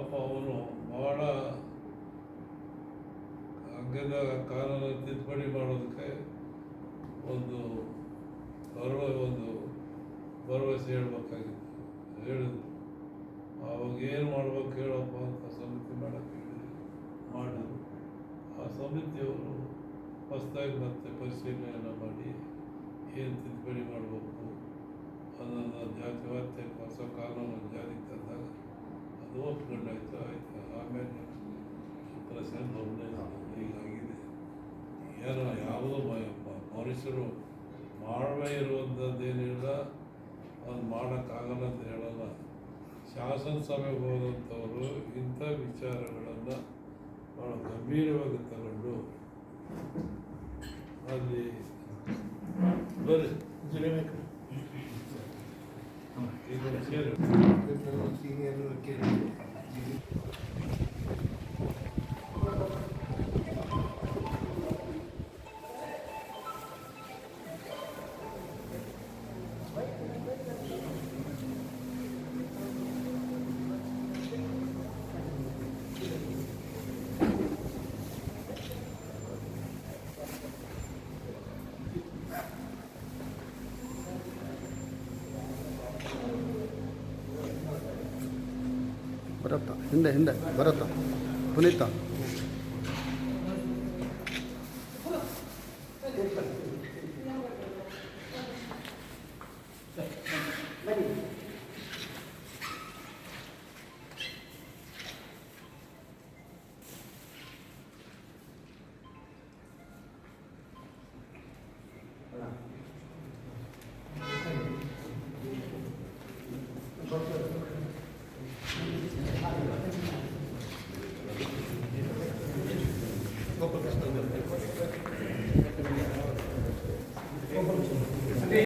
ಪಾಪ ಅವನು ಭಾಳ ಅಂಗದ ಕಾನೂನು ತಿದ್ದುಪಡಿ ಮಾಡೋದಕ್ಕೆ ಒಂದು ಬರುವ ಒಂದು ಭರವಸೆ ಹೇಳ್ಬೇಕಾಗಿತ್ತು. ಹೇಳಿದ್ರು. ಅವಾಗ ಏನು ಮಾಡ್ಬೇಕು ಹೇಳಪ್ಪ ಅಂತ ಸಮಿತಿ ಮಾಡಕ್ಕೆ ಹೇಳಿದ್ರು ಮಾಡಿದ್ರು. ಆ ಸಮಿತಿಯವರು ಹೊಸದಾಗಿ ಮತ್ತೆ ಪರಿಶೀಲನೆಯನ್ನು ಮಾಡಿ ಏನು ತಿದ್ದುಪಡಿ ಮಾಡಬೇಕು ಅನ್ನೋದು ಜಾತಿವಾತ್ಯ ಹೊಸ ಕಾನೂನು ಅದು ಆಯಿತು ಆಯ್ತು ಆಮೇಲೆ ಸೆಂಡ್ ಒಳ್ಳೆ ಹೀಗಾಗಿದೆ ಏನೋ ಯಾವುದೋ ಮನುಷ್ಯರು ಮಾಡದೇ ಇರುವಂಥದ್ದೇನಿಲ್ಲ ಅದು ಮಾಡೋಕ್ಕಾಗಲ್ಲ ಅಂತ ಹೇಳಲ್ಲ ಶಾಸನ ಸಭೆಗೆ ಹೋದಂಥವರು ಇಂಥ ವಿಚಾರಗಳನ್ನು ಭಾಳ ಗಂಭೀರವಾಗಿ ತಗೊಂಡು ಅಲ್ಲಿ ಬರ್ರಿ ಈಗ ಸೇರಿ Entonces, sí, es lo que ಬರುತ್ತಾ ಹಿಂದೆ ಹಿಂದೆ ಬರುತ್ತಾ ಪುನೀತ ಗೋಪಾಲಕೃಷ್ಣ